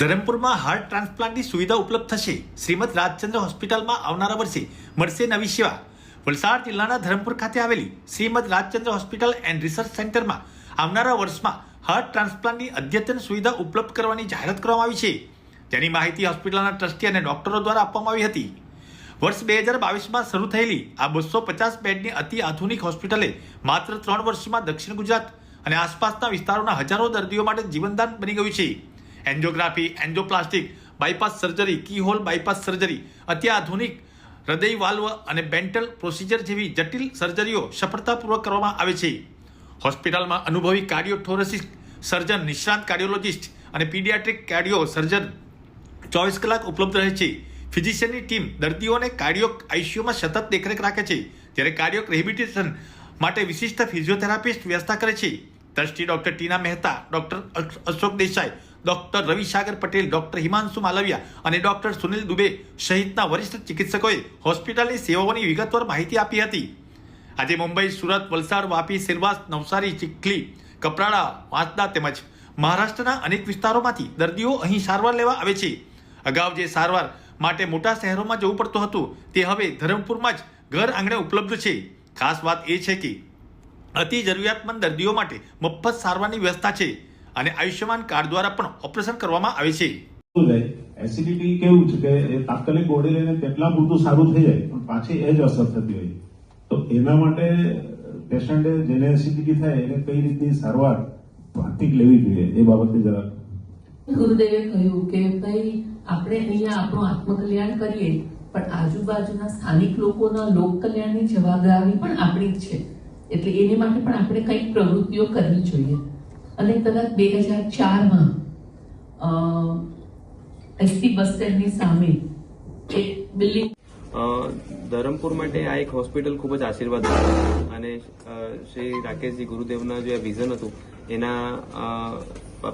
ધરમપુરમાં heart ટ્રાન્સપ્લાન્ટની સુવિધા ઉપલબ્ધ થશે. શ્રીમદ રાજચંદ્ર હોસ્પિટલમાં આવનારા વર્ષે મળશે નવી સેવા. વલસાડ જિલ્લાના ધરમપુર ખાતે આવેલી Shrimad Rajchandra hospital and research સેન્ટરમાં આવનારા વર્ષમાં હાર્ટ ટ્રાન્સપ્લાન્ટની અદ્યતન સુવિધા ઉપલબ્ધ કરવાની જાહેરાત કરવામાં આવી છે. તેની માહિતી હોસ્પિટલના ટ્રસ્ટી અને ડોક્ટરો દ્વારા આપવામાં આવી હતી. વર્ષ બે હજાર બાવીસમાં શરૂ થયેલી આ બસો પચાસ બેડની અતિ આધુનિક હોસ્પિટલે માત્ર ત્રણ વર્ષમાં દક્ષિણ ગુજરાત અને આસપાસના વિસ્તારોના હજારો દર્દીઓ માટે જીવનદાન બની ગયું છે. Angiography angioplasty bypass surgery, keyhole bypass surgery, અત્યાધુનિક હૃદય વાલ્વ અને બેન્ટલ પ્રોસિજર જેવી જટિલ સર્જરીઓ સફળતાપૂર્વક કરવામાં આવે છે. હોસ્પિટલમાં અનુભવી કાર્ડિયોથોરેસિક સર્જન, નિષ્ણાંત કાર્ડિયોલોજિસ્ટ અને પીડિયાટ્રિક કાર્ડિયો સર્જન ચોવીસ કલાક ઉપલબ્ધ રહે છે. ફિઝિશિયનની ટીમ દર્દીઓને કાર્ડિયો આઈસીયુમાં સતત દેખરેખ રાખે છે, જ્યારે કાર્ડિયો રિહેબિલિટેશન માટે વિશિષ્ટ ફિઝિયોથેરાપિસ્ટ વ્યવસ્થા કરે છે. Trustee doctor Tina Mehta, doctor Ashok Desai doctor Ravisagar Patel, doctor Himanshu Malviya અને ડોક્ટર સુનિલ દુબે સહિતના વરિષ્ઠ ચિકિત્સકોએ હોસ્પિટલની સેવાઓની વિગતવાર માહિતી આપી હતી. આજે મુંબઈ, સુરત, વલસાડ, વાપી સિરવાસ નવસારી, ચીખલી, કપરાડા, વાંસદા તેમજ મહારાષ્ટ્રના અનેક વિસ્તારોમાંથી દર્દીઓ અહીં સારવાર લેવા આવે છે. અગાઉ જે સારવાર માટે મોટા શહેરોમાં જવું પડતું હતું, તે હવે ધરમપુરમાં જ ઘર આંગણે ઉપલબ્ધ છે. ખાસ વાત એ છે કે અતિ જરૂરિયાતમંદ દર્દીઓ માટે મફત સારવારની વ્યવસ્થા છે. અને આયુષ્યમાન કાર્ડ દ્વારા પણ ઓપરેશન કરવામાં આવે છે. એસિડિટી કેવું છે કે એ તાત્કાલિક ગોળી લઈને તેટલા પૂરતું સારું થઈ જાય પણ પાછી એ જ અસર થતી હોય. તો એના માટે પેશન્ટે જેને એસિડિટી થાય એને કઈ રીતની સારવાર ભાતિક લેવી જોઈએ એ બાબતે જરા. ગુરુદેવે કહ્યું કે ભાઈ આપણે અહીંયા આપણું આત્મકલ્યાણ કરીએ પણ આજુબાજુના સ્થાનિક લોકોના લોક કલ્યાણની જવાબદારી પણ આપણી જ છે. એટલે એને માટે પણ આપણે કંઈક પ્રવૃત્તિઓ કરવી જોઈએ. અને કદાચ બે હજાર ચારમાં એસટી બસ સ્ટેન્ડની સામે બિલ્ડિંગ ધરમપુર માટે આ એક હોસ્પિટલ ખૂબ જ આશીર્વાદ અને શ્રી રાકેશજી ગુરુદેવના જે વિઝન હતું, એના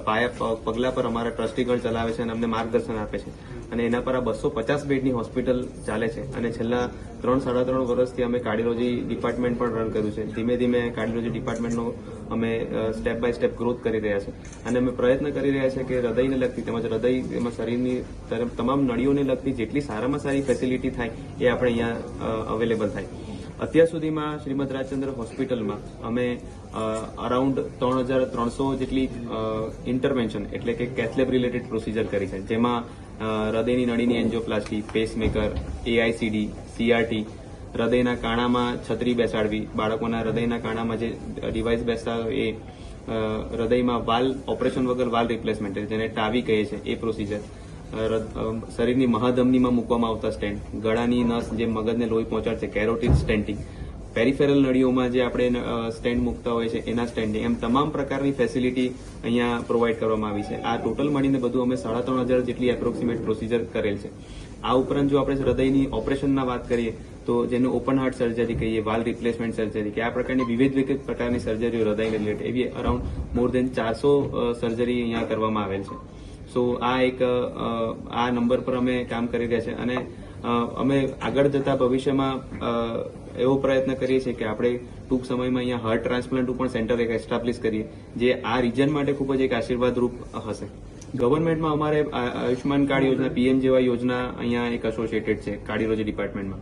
પાયા પગલા પર અમારા ટ્રસ્ટીગણ ચલાવે છે અને અમને માર્ગદર્શન આપે છે. અને એના પર આ બસો પચાસ બેડની હોસ્પિટલ ચાલે છે. અને છેલ્લા ત્રણ, સાડા ત્રણ વર્ષથી અમે કાર્ડિયોલોજી ડિપાર્ટમેન્ટ પણ રન કર્યું છે. ધીમે ધીમે કાર્ડિયોલોજી ડિપાર્ટમેન્ટનો અમે સ્ટેપ બાય સ્ટેપ ગ્રોથ કરી રહ્યા છે. અને અમે પ્રયત્ન કરી રહ્યા છે કે હૃદયને લગતી તેમજ હૃદય એમાં શરીરની તમામ નળીઓને લગતી જેટલી સારામાં સારી ફેસિલિટી થાય એ આપણે અહીંયા અવેલેબલ થાય. અત્યાર સુધીમાં શ્રીમદ રાજચંદ્ર હોસ્પિટલમાં અમે અરાઉન્ડ ત્રણ હજાર ત્રણસો જેટલી ઇન્ટરવેન્શન એટલે કે કેથલેબ રિલેટેડ પ્રોસિજર કરી છે. જેમાં હૃદયની નળીની angioplasty pacemaker A I C D C R T હૃદયના કાણામાં છત્રી બેસાડવી, બાળકોના હૃદયના કાણામાં જે ડિવાઇસ બેસતા એ હૃદયમાં વાલ ઓપરેશન વગર વાલ રિપ્લેસમેન્ટ જેને ટાવી કહે છે, એ પ્રોસિજર શરીરની મહાધમનીમાં મૂકવામાં આવતા સ્ટેન્ડ ગળાની નસ જે મગજને લોહી પહોંચાડશે કેરોટિડ સ્ટેન્ટિંગ પેરિફેરલ નળીઓમાં જે આપણે સ્ટેન્ડ મૂકતા હોય છે, એના સ્ટેન્ડની, એમ તમામ પ્રકારની ફેસિલિટી અહીંયા પ્રોવાઈડ કરવામાં આવી છે. આ ટોટલ મળીને બધું અમે સાડા ત્રણ હજાર જેટલી એપ્રોક્સિમેટ પ્રોસીજર કરેલ છે. આ ઉપરાંત જો આપણે હૃદયની ઓપરેશનના વાત કરીએ, તો જેને ઓપન હાર્ટ સર્જરી કહીએ, વાલ રિપ્લેસમેન્ટ સર્જરી કે આ પ્રકારની વિવિધ વિવિધ પ્રકારની સર્જરીઓ હૃદયને રિલેટેડ એવી અરાઉન્ડ મોર દેન ચારસો સર્જરી અહીંયા કરવામાં આવેલ છે. સો આ એક આ નંબર પર અમે કામ કરી રહ્યા છે અને અમે આગળ જતા ભવિષ્યમાં એવો પ્રયત્ન કરીએ છીએ કે આપણે ટૂંક સમયમાં અહીંયા હાર્ટ ટ્રાન્સપ્લાન્ટનું પણ સેન્ટર એક એસ્ટાબ્લિશ કરીએ, જે આ રિજન માટે ખૂબ જ એક આશીર્વાદરૂપ હશે. ગવર્મેન્ટમાં અમારે આયુષ્યમાન કાર્ડ યોજના પીએમ જેવા યોજના અહીંયા એક એસોસિએટેડ છે કાર્ડિયોલોજી ડિપાર્ટમેન્ટમાં